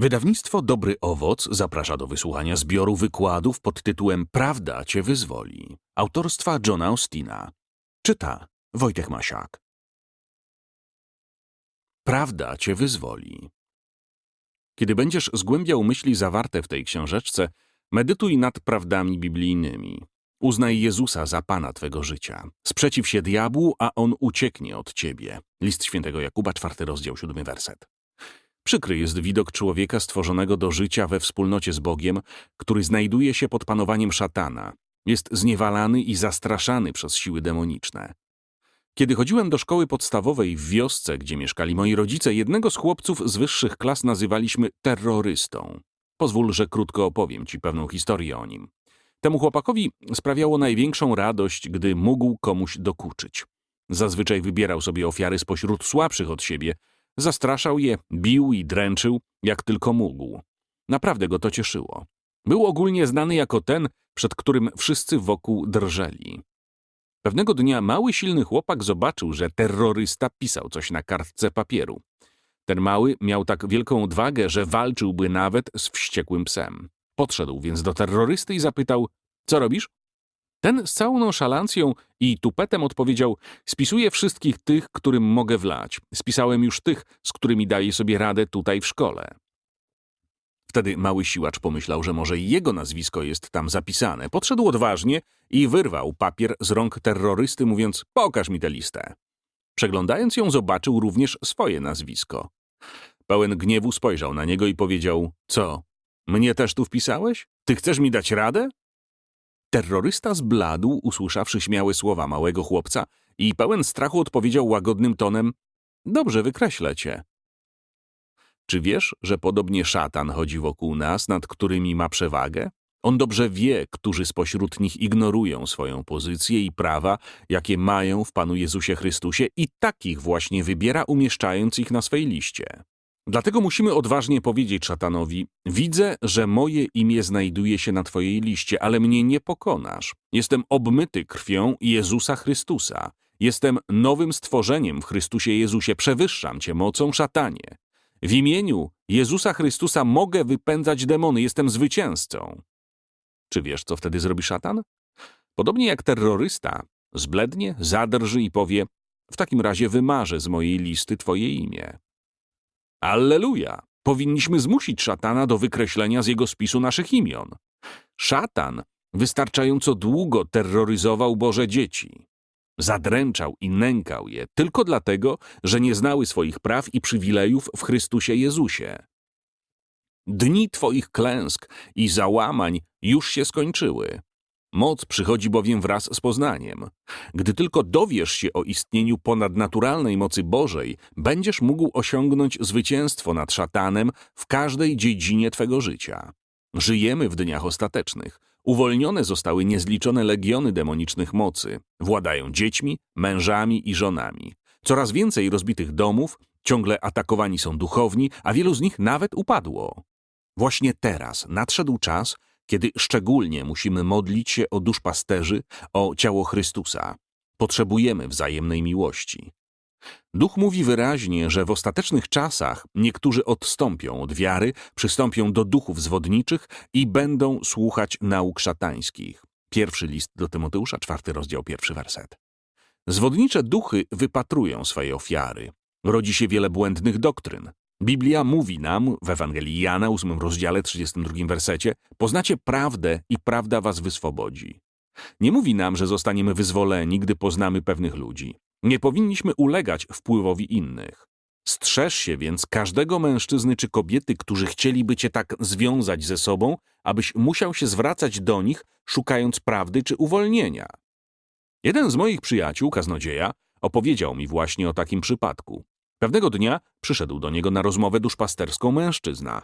Wydawnictwo Dobry Owoc zaprasza do wysłuchania zbioru wykładów pod tytułem Prawda cię wyzwoli. Autorstwa Johna Austina. Czyta Wojtek Masiak. Prawda cię wyzwoli. Kiedy będziesz zgłębiał myśli zawarte w tej książeczce, medytuj nad prawdami biblijnymi. Uznaj Jezusa za Pana Twego życia. Sprzeciw się diabłu, a On ucieknie od Ciebie. List świętego Jakuba, czwarty rozdział, siódmy werset. Przykry jest widok człowieka stworzonego do życia we wspólnocie z Bogiem, który znajduje się pod panowaniem szatana. Jest zniewalany i zastraszany przez siły demoniczne. Kiedy chodziłem do szkoły podstawowej w wiosce, gdzie mieszkali moi rodzice, jednego z chłopców z wyższych klas nazywaliśmy terrorystą. Pozwól, że krótko opowiem ci pewną historię o nim. Temu chłopakowi sprawiało największą radość, gdy mógł komuś dokuczyć. Zazwyczaj wybierał sobie ofiary spośród słabszych od siebie, zastraszał je, bił i dręczył, jak tylko mógł. Naprawdę go to cieszyło. Był ogólnie znany jako ten, przed którym wszyscy wokół drżeli. Pewnego dnia mały, silny chłopak zobaczył, że terrorysta pisał coś na kartce papieru. Ten mały miał tak wielką odwagę, że walczyłby nawet z wściekłym psem. Podszedł więc do terrorysty i zapytał, co robisz? Ten z całą nonszalancją i tupetem odpowiedział, spisuję wszystkich tych, którym mogę wlać. Spisałem już tych, z którymi daję sobie radę tutaj w szkole. Wtedy mały siłacz pomyślał, że może jego nazwisko jest tam zapisane. Podszedł odważnie i wyrwał papier z rąk terrorysty, mówiąc, pokaż mi tę listę. Przeglądając ją, zobaczył również swoje nazwisko. Pełen gniewu spojrzał na niego i powiedział, co, mnie też tu wpisałeś? Ty chcesz mi dać radę? Terrorysta zbladł, usłyszawszy śmiałe słowa małego chłopca i pełen strachu odpowiedział łagodnym tonem, dobrze, wykreślę cię. Czy wiesz, że podobnie szatan chodzi wokół nas, nad którymi ma przewagę? On dobrze wie, którzy spośród nich ignorują swoją pozycję i prawa, jakie mają w Panu Jezusie Chrystusie i takich właśnie wybiera, umieszczając ich na swej liście. Dlatego musimy odważnie powiedzieć szatanowi: Widzę, że moje imię znajduje się na Twojej liście, ale mnie nie pokonasz. Jestem obmyty krwią Jezusa Chrystusa. Jestem nowym stworzeniem w Chrystusie Jezusie. Przewyższam Cię mocą szatanie. W imieniu Jezusa Chrystusa mogę wypędzać demony. Jestem zwycięzcą. Czy wiesz, co wtedy zrobi szatan? Podobnie jak terrorysta, zblednie, zadrży i powie: W takim razie wymarzę z mojej listy Twoje imię. Alleluja! Powinniśmy zmusić szatana do wykreślenia z jego spisu naszych imion. Szatan wystarczająco długo terroryzował Boże dzieci. Zadręczał i nękał je tylko dlatego, że nie znały swoich praw i przywilejów w Chrystusie Jezusie. Dni Twoich klęsk i załamań już się skończyły. Moc przychodzi bowiem wraz z poznaniem. Gdy tylko dowiesz się o istnieniu ponadnaturalnej mocy Bożej, będziesz mógł osiągnąć zwycięstwo nad szatanem w każdej dziedzinie Twego życia. Żyjemy w dniach ostatecznych. Uwolnione zostały niezliczone legiony demonicznych mocy. Władają dziećmi, mężami i żonami. Coraz więcej rozbitych domów, ciągle atakowani są duchowni, a wielu z nich nawet upadło. Właśnie teraz nadszedł czas, kiedy szczególnie musimy modlić się o duszpasterzy, o ciało Chrystusa. Potrzebujemy wzajemnej miłości. Duch mówi wyraźnie, że w ostatecznych czasach niektórzy odstąpią od wiary, przystąpią do duchów zwodniczych i będą słuchać nauk szatańskich. Pierwszy list do Tymoteusza, czwarty rozdział, pierwszy werset. Zwodnicze duchy wypatrują swej ofiary. Rodzi się wiele błędnych doktryn. Biblia mówi nam w Ewangelii Jana, 8 rozdziale, 32 wersecie, poznacie prawdę i prawda was wyswobodzi. Nie mówi nam, że zostaniemy wyzwoleni, gdy poznamy pewnych ludzi. Nie powinniśmy ulegać wpływowi innych. Strzeż się więc każdego mężczyzny czy kobiety, którzy chcieliby cię tak związać ze sobą, abyś musiał się zwracać do nich, szukając prawdy czy uwolnienia. Jeden z moich przyjaciół, kaznodzieja, opowiedział mi właśnie o takim przypadku. Pewnego dnia przyszedł do niego na rozmowę duszpasterską mężczyzna.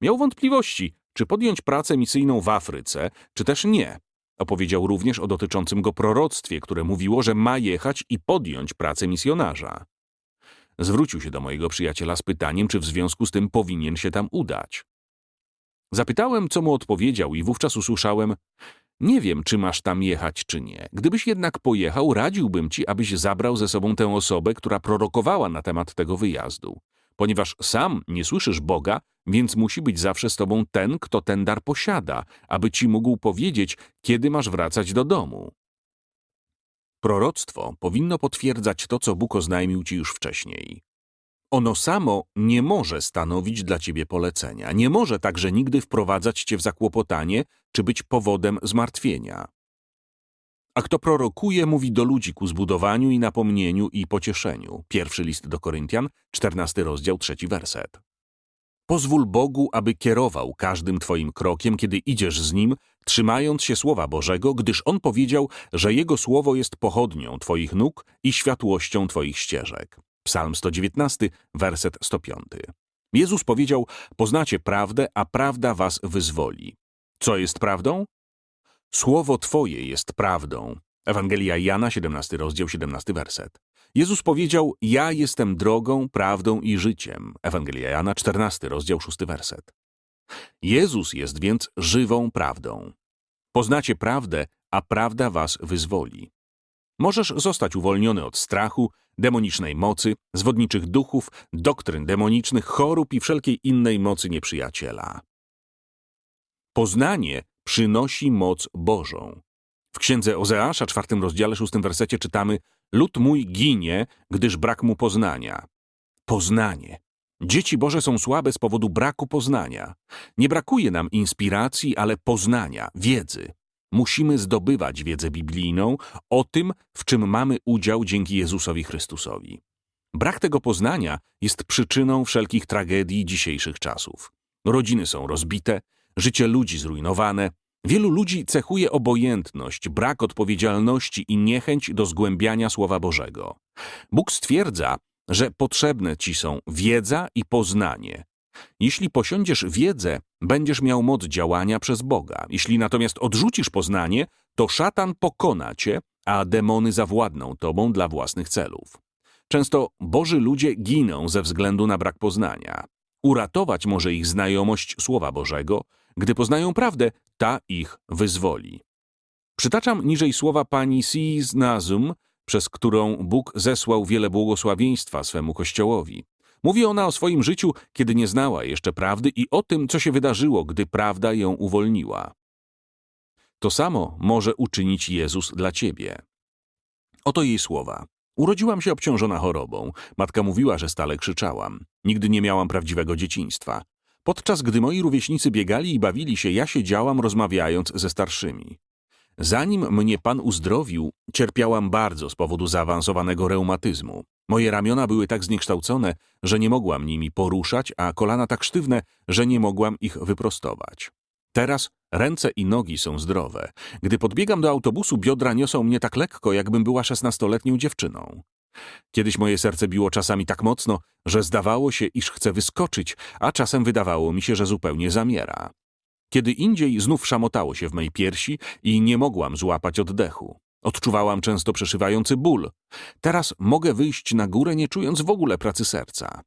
Miał wątpliwości, czy podjąć pracę misyjną w Afryce, czy też nie. Opowiedział również o dotyczącym go proroctwie, które mówiło, że ma jechać i podjąć pracę misjonarza. Zwrócił się do mojego przyjaciela z pytaniem, czy w związku z tym powinien się tam udać. Zapytałem, co mu odpowiedział, i wówczas usłyszałem: Nie wiem, czy masz tam jechać, czy nie. Gdybyś jednak pojechał, radziłbym ci, abyś zabrał ze sobą tę osobę, która prorokowała na temat tego wyjazdu. Ponieważ sam nie słyszysz Boga, więc musi być zawsze z tobą ten, kto ten dar posiada, aby ci mógł powiedzieć, kiedy masz wracać do domu. Proroctwo powinno potwierdzać to, co Bóg oznajmił ci już wcześniej. Ono samo nie może stanowić dla ciebie polecenia, nie może także nigdy wprowadzać cię w zakłopotanie czy być powodem zmartwienia. A kto prorokuje, mówi do ludzi ku zbudowaniu i napomnieniu i pocieszeniu. Pierwszy list do Koryntian, 14 rozdział, trzeci werset. Pozwól Bogu, aby kierował każdym Twoim krokiem, kiedy idziesz z Nim, trzymając się Słowa Bożego, gdyż On powiedział, że Jego Słowo jest pochodnią Twoich nóg i światłością Twoich ścieżek. Psalm 119, werset 105. Jezus powiedział, poznacie prawdę, a prawda was wyzwoli. Co jest prawdą? Słowo Twoje jest prawdą. Ewangelia Jana, 17 rozdział, 17 werset. Jezus powiedział, ja jestem drogą, prawdą i życiem. Ewangelia Jana, 14 rozdział, 6 werset. Jezus jest więc żywą prawdą. Poznacie prawdę, a prawda was wyzwoli. Możesz zostać uwolniony od strachu, demonicznej mocy, zwodniczych duchów, doktryn demonicznych, chorób i wszelkiej innej mocy nieprzyjaciela. Poznanie przynosi moc Bożą. W księdze Ozeasza, czwartym rozdziale, szóstym wersecie czytamy Lud mój ginie, gdyż brak mu poznania. Poznanie. Dzieci Boże są słabe z powodu braku poznania. Nie brakuje nam inspiracji, ale poznania, wiedzy. Musimy zdobywać wiedzę biblijną o tym, w czym mamy udział dzięki Jezusowi Chrystusowi. Brak tego poznania jest przyczyną wszelkich tragedii dzisiejszych czasów. Rodziny są rozbite, życie ludzi zrujnowane, wielu ludzi cechuje obojętność, brak odpowiedzialności i niechęć do zgłębiania Słowa Bożego. Bóg stwierdza, że potrzebne ci są wiedza i poznanie, jeśli posiądziesz wiedzę, będziesz miał moc działania przez Boga. Jeśli natomiast odrzucisz poznanie, to szatan pokona cię, a demony zawładną tobą dla własnych celów. Często Boży ludzie giną ze względu na brak poznania. Uratować może ich znajomość Słowa Bożego, gdy poznają prawdę, ta ich wyzwoli. Przytaczam niżej słowa pani Sis Nazum, przez którą Bóg zesłał wiele błogosławieństwa swemu Kościołowi. Mówi ona o swoim życiu, kiedy nie znała jeszcze prawdy i o tym, co się wydarzyło, gdy prawda ją uwolniła. To samo może uczynić Jezus dla ciebie. Oto jej słowa. Urodziłam się obciążona chorobą. Matka mówiła, że stale krzyczałam. Nigdy nie miałam prawdziwego dzieciństwa. Podczas gdy moi rówieśnicy biegali i bawili się, ja siedziałam rozmawiając ze starszymi. Zanim mnie Pan uzdrowił, cierpiałam bardzo z powodu zaawansowanego reumatyzmu. Moje ramiona były tak zniekształcone, że nie mogłam nimi poruszać, a kolana tak sztywne, że nie mogłam ich wyprostować. Teraz ręce i nogi są zdrowe. Gdy podbiegam do autobusu, biodra niosą mnie tak lekko, jakbym była szesnastoletnią dziewczyną. Kiedyś moje serce biło czasami tak mocno, że zdawało się, iż chce wyskoczyć, a czasem wydawało mi się, że zupełnie zamiera. Kiedy indziej znów szamotało się w mej piersi i nie mogłam złapać oddechu. Odczuwałam często przeszywający ból. Teraz mogę wyjść na górę, nie czując w ogóle pracy serca.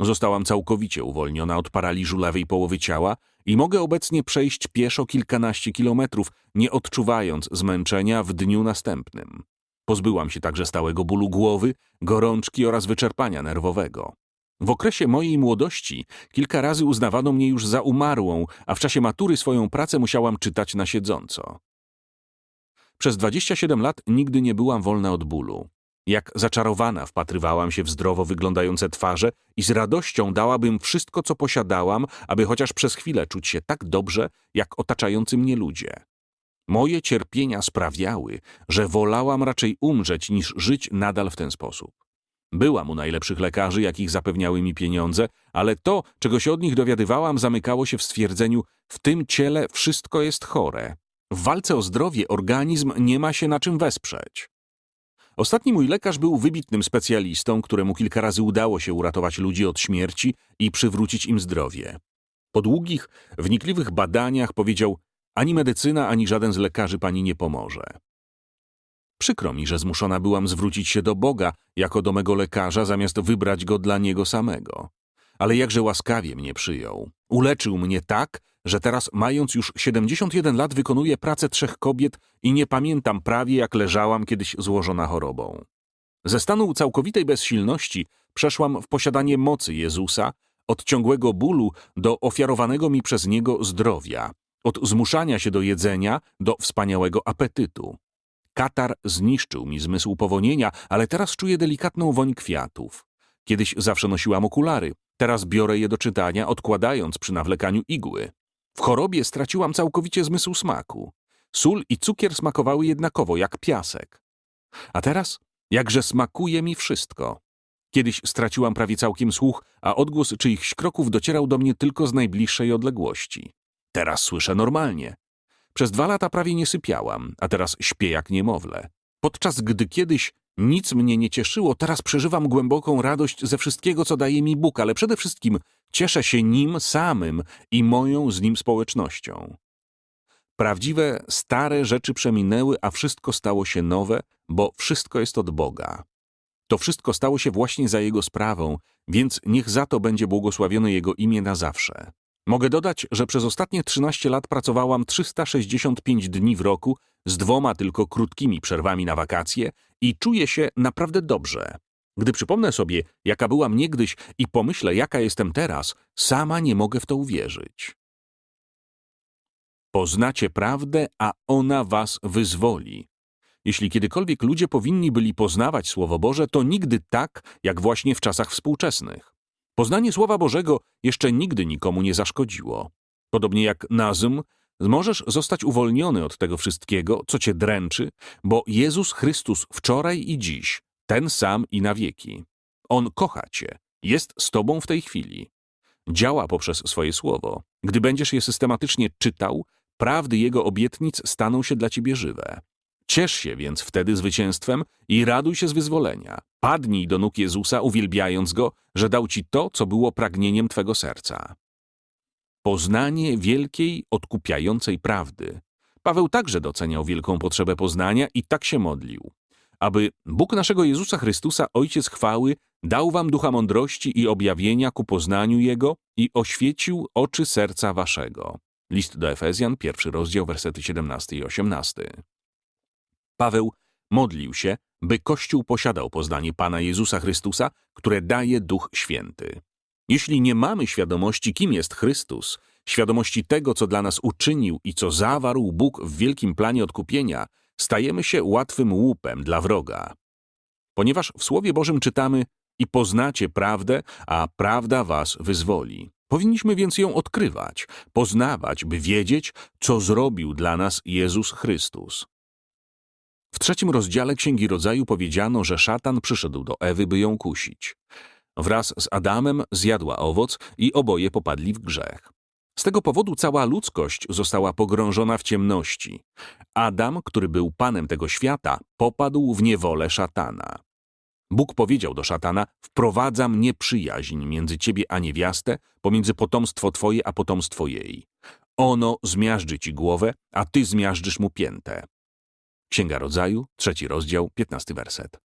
Zostałam całkowicie uwolniona od paraliżu lewej połowy ciała i mogę obecnie przejść pieszo kilkanaście kilometrów, nie odczuwając zmęczenia w dniu następnym. Pozbyłam się także stałego bólu głowy, gorączki oraz wyczerpania nerwowego. W okresie mojej młodości kilka razy uznawano mnie już za umarłą, a w czasie matury swoją pracę musiałam czytać na siedząco. Przez 27 lat nigdy nie byłam wolna od bólu. Jak zaczarowana wpatrywałam się w zdrowo wyglądające twarze i z radością dałabym wszystko, co posiadałam, aby chociaż przez chwilę czuć się tak dobrze, jak otaczający mnie ludzie. Moje cierpienia sprawiały, że wolałam raczej umrzeć, niż żyć nadal w ten sposób. Byłam u najlepszych lekarzy, jakich zapewniały mi pieniądze, ale to, czego się od nich dowiadywałam, zamykało się w stwierdzeniu: w tym ciele wszystko jest chore. W walce o zdrowie organizm nie ma się na czym wesprzeć. Ostatni mój lekarz był wybitnym specjalistą, któremu kilka razy udało się uratować ludzi od śmierci i przywrócić im zdrowie. Po długich, wnikliwych badaniach powiedział: Ani medycyna, ani żaden z lekarzy pani nie pomoże. Przykro mi, że zmuszona byłam zwrócić się do Boga jako do mego lekarza, zamiast wybrać go dla niego samego. Ale jakże łaskawie mnie przyjął. Uleczył mnie tak, że teraz, mając już 71 lat, wykonuję pracę trzech kobiet i nie pamiętam prawie, jak leżałam kiedyś złożona chorobą. Ze stanu całkowitej bezsilności przeszłam w posiadanie mocy Jezusa, od ciągłego bólu do ofiarowanego mi przez Niego zdrowia, od zmuszania się do jedzenia do wspaniałego apetytu. Katar zniszczył mi zmysł powonienia, ale teraz czuję delikatną woń kwiatów. Kiedyś zawsze nosiłam okulary, teraz biorę je do czytania, odkładając przy nawlekaniu igły. W chorobie straciłam całkowicie zmysł smaku. Sól i cukier smakowały jednakowo, jak piasek. A teraz jakże smakuje mi wszystko. Kiedyś straciłam prawie całkiem słuch, a odgłos czyichś kroków docierał do mnie tylko z najbliższej odległości. Teraz słyszę normalnie. Przez dwa lata prawie nie sypiałam, a teraz śpię jak niemowlę. Podczas gdy kiedyś nic mnie nie cieszyło, teraz przeżywam głęboką radość ze wszystkiego, co daje mi Bóg, ale przede wszystkim cieszę się Nim samym i moją z Nim społecznością. Prawdziwe, stare rzeczy przeminęły, a wszystko stało się nowe, bo wszystko jest od Boga. To wszystko stało się właśnie za Jego sprawą, więc niech za to będzie błogosławione Jego imię na zawsze. Mogę dodać, że przez ostatnie 13 lat pracowałam 365 dni w roku z dwoma tylko krótkimi przerwami na wakacje i czuję się naprawdę dobrze. Gdy przypomnę sobie, jaka byłam niegdyś i pomyślę, jaka jestem teraz, sama nie mogę w to uwierzyć. Poznacie prawdę, a ona was wyzwoli. Jeśli kiedykolwiek ludzie powinni byli poznawać Słowo Boże, to nigdy tak, jak właśnie w czasach współczesnych. Poznanie Słowa Bożego jeszcze nigdy nikomu nie zaszkodziło. Podobnie jak nazm, możesz zostać uwolniony od tego wszystkiego, co cię dręczy, bo Jezus Chrystus wczoraj i dziś, ten sam i na wieki. On kocha cię, jest z tobą w tej chwili. Działa poprzez swoje słowo. Gdy będziesz je systematycznie czytał, prawdy Jego obietnic staną się dla ciebie żywe. Ciesz się więc wtedy zwycięstwem i raduj się z wyzwolenia. Padnij do nóg Jezusa, uwielbiając Go, że dał Ci to, co było pragnieniem Twego serca. Poznanie wielkiej, odkupiającej prawdy. Paweł także doceniał wielką potrzebę poznania i tak się modlił. Aby Bóg naszego Jezusa Chrystusa, Ojciec chwały, dał wam ducha mądrości i objawienia ku poznaniu Jego i oświecił oczy serca waszego. List do Efezjan, pierwszy rozdział, wersety 17 i 18. Paweł modlił się, by Kościół posiadał poznanie Pana Jezusa Chrystusa, które daje Duch Święty. Jeśli nie mamy świadomości, kim jest Chrystus, świadomości tego, co dla nas uczynił i co zawarł Bóg w wielkim planie odkupienia, stajemy się łatwym łupem dla wroga. Ponieważ w Słowie Bożym czytamy i poznacie prawdę, a prawda was wyzwoli. Powinniśmy więc ją odkrywać, poznawać, by wiedzieć, co zrobił dla nas Jezus Chrystus. W trzecim rozdziale Księgi Rodzaju powiedziano, że szatan przyszedł do Ewy, by ją kusić. Wraz z Adamem zjadła owoc i oboje popadli w grzech. Z tego powodu cała ludzkość została pogrążona w ciemności. Adam, który był panem tego świata, popadł w niewolę szatana. Bóg powiedział do szatana: Wprowadzam nieprzyjaźń między ciebie a niewiastę, pomiędzy potomstwo twoje a potomstwo jej. Ono zmiażdży ci głowę, a ty zmiażdżysz mu piętę. Księga Rodzaju, trzeci rozdział, piętnasty werset.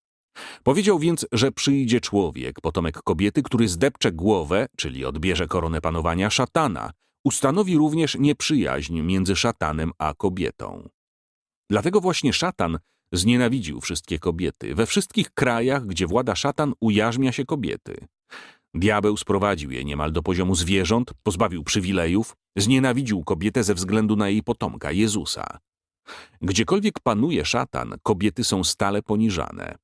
Powiedział więc, że przyjdzie człowiek, potomek kobiety, który zdepcze głowę, czyli odbierze koronę panowania szatana, ustanowi również nieprzyjaźń między szatanem a kobietą. Dlatego właśnie szatan znienawidził wszystkie kobiety. We wszystkich krajach, gdzie włada szatan, ujarzmia się kobiety. Diabeł sprowadził je niemal do poziomu zwierząt, pozbawił przywilejów, znienawidził kobietę ze względu na jej potomka, Jezusa. Gdziekolwiek panuje szatan, kobiety są stale poniżane.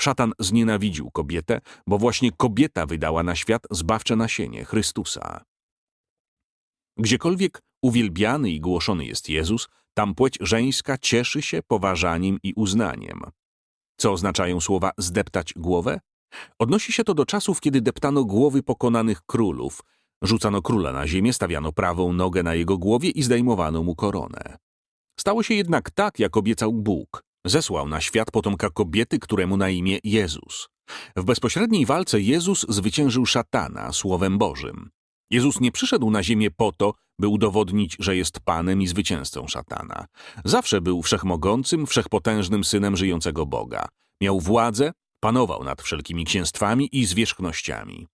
Szatan znienawidził kobietę, bo właśnie kobieta wydała na świat zbawcze nasienie Chrystusa. Gdziekolwiek uwielbiany i głoszony jest Jezus, tam płeć żeńska cieszy się poważaniem i uznaniem. Co oznaczają słowa zdeptać głowę? Odnosi się to do czasów, kiedy deptano głowy pokonanych królów, rzucano króla na ziemię, stawiano prawą nogę na jego głowie i zdejmowano mu koronę. Stało się jednak tak, jak obiecał Bóg. Zesłał na świat potomka kobiety, któremu na imię Jezus. W bezpośredniej walce Jezus zwyciężył szatana słowem Bożym. Jezus nie przyszedł na ziemię po to, by udowodnić, że jest Panem i zwycięzcą szatana. Zawsze był wszechmogącym, wszechpotężnym synem żyjącego Boga. Miał władzę, panował nad wszelkimi księstwami i zwierzchnościami.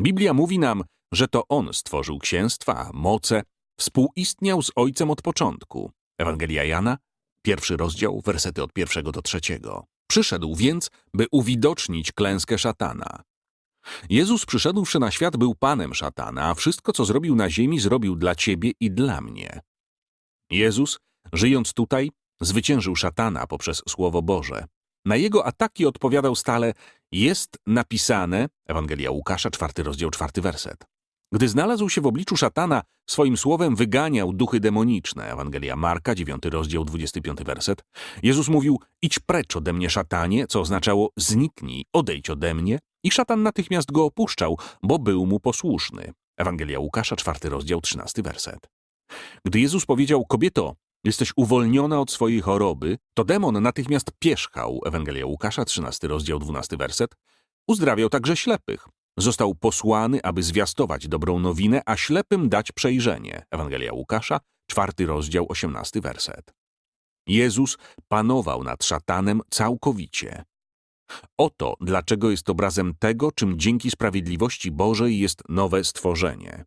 Biblia mówi nam, że to On stworzył księstwa, moce, współistniał z Ojcem od początku. Ewangelia Jana, pierwszy rozdział, wersety od pierwszego do trzeciego. Przyszedł więc, by uwidocznić klęskę szatana. Jezus przyszedłszy na świat był panem szatana, a wszystko, co zrobił na ziemi, zrobił dla ciebie i dla mnie. Jezus, żyjąc tutaj, zwyciężył szatana poprzez Słowo Boże. Na jego ataki odpowiadał stale jest napisane, Ewangelia Łukasza, czwarty rozdział, czwarty werset. Gdy znalazł się w obliczu szatana, swoim słowem wyganiał duchy demoniczne. Ewangelia Marka, 9 rozdział, 25 werset. Jezus mówił, idź precz ode mnie szatanie, co oznaczało zniknij, odejdź ode mnie. I szatan natychmiast go opuszczał, bo był mu posłuszny. Ewangelia Łukasza, 4 rozdział, 13 werset. Gdy Jezus powiedział, kobieto, jesteś uwolniona od swojej choroby, to demon natychmiast pierzchał. Ewangelia Łukasza, 13 rozdział, 12 werset. Uzdrawiał także ślepych. Został posłany, aby zwiastować dobrą nowinę, a ślepym dać przejrzenie. Ewangelia Łukasza, czwarty rozdział, osiemnasty werset. Jezus panował nad szatanem całkowicie. Oto dlaczego jest obrazem tego, czym dzięki sprawiedliwości Bożej jest nowe stworzenie.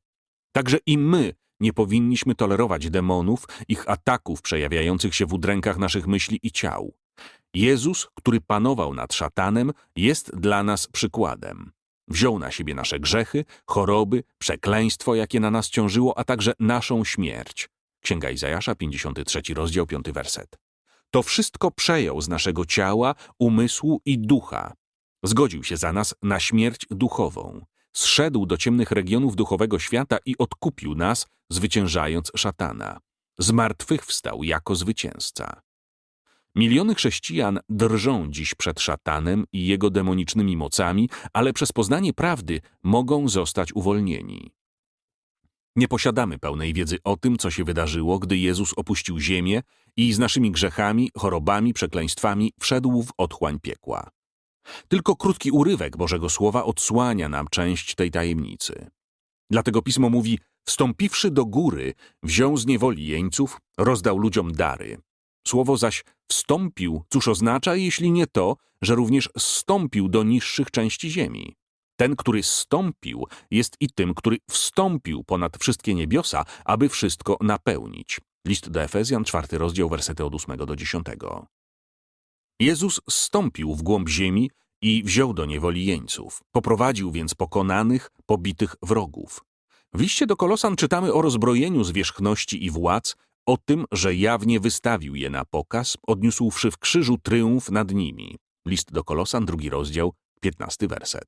Także i my nie powinniśmy tolerować demonów, ich ataków przejawiających się w udrękach naszych myśli i ciał. Jezus, który panował nad szatanem, jest dla nas przykładem. Wziął na siebie nasze grzechy, choroby, przekleństwo, jakie na nas ciążyło, a także naszą śmierć. Księga Izajasza, 53 rozdział, 5 werset. To wszystko przejął z naszego ciała, umysłu i ducha. Zgodził się za nas na śmierć duchową. Zszedł do ciemnych regionów duchowego świata i odkupił nas, zwyciężając szatana. Zmartwychwstał jako zwycięzca. Miliony chrześcijan drżą dziś przed szatanem i jego demonicznymi mocami, ale przez poznanie prawdy mogą zostać uwolnieni. Nie posiadamy pełnej wiedzy o tym, co się wydarzyło, gdy Jezus opuścił ziemię i z naszymi grzechami, chorobami, przekleństwami wszedł w otchłań piekła. Tylko krótki urywek Bożego Słowa odsłania nam część tej tajemnicy. Dlatego Pismo mówi, wstąpiwszy do góry, wziął z niewoli jeńców, rozdał ludziom dary. Słowo zaś wstąpił, cóż oznacza, jeśli nie to, że również zstąpił do niższych części ziemi. Ten, który zstąpił, jest i tym, który wstąpił ponad wszystkie niebiosa, aby wszystko napełnić. List do Efezjan, czwarty rozdział, wersety od 8 do 10. Jezus zstąpił w głąb ziemi i wziął do niewoli jeńców. Poprowadził więc pokonanych, pobitych wrogów. W liście do Kolosan czytamy o rozbrojeniu zwierzchności i władz, o tym, że jawnie wystawił je na pokaz, odniósłszy w krzyżu tryumf nad nimi. List do Kolosan, drugi rozdział, piętnasty werset.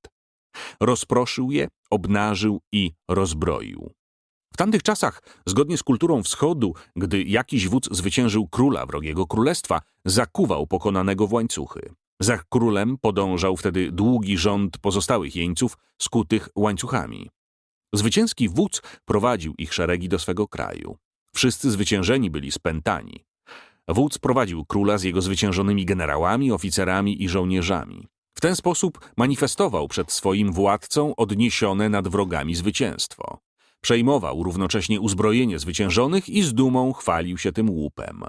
Rozproszył je, obnażył i rozbroił. W tamtych czasach, zgodnie z kulturą wschodu, gdy jakiś wódz zwyciężył króla wrogiego królestwa, zakuwał pokonanego w łańcuchy. Za królem podążał wtedy długi rząd pozostałych jeńców skutych łańcuchami. Zwycięski wódz prowadził ich szeregi do swego kraju. Wszyscy zwyciężeni byli spętani. Wódz prowadził króla z jego zwyciężonymi generałami, oficerami i żołnierzami. W ten sposób manifestował przed swoim władcą odniesione nad wrogami zwycięstwo. Przejmował równocześnie uzbrojenie zwyciężonych i z dumą chwalił się tym łupem.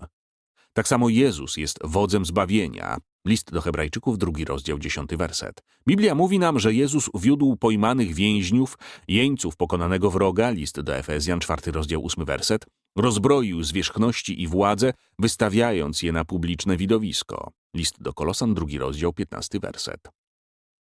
Tak samo Jezus jest wodzem zbawienia. List do Hebrajczyków, drugi rozdział, dziesiąty werset. Biblia mówi nam, że Jezus wiódł pojmanych więźniów, jeńców pokonanego wroga, list do Efezjan, czwarty rozdział, ósmy werset, rozbroił zwierzchności i władze, wystawiając je na publiczne widowisko. List do Kolosan, drugi rozdział, piętnasty werset.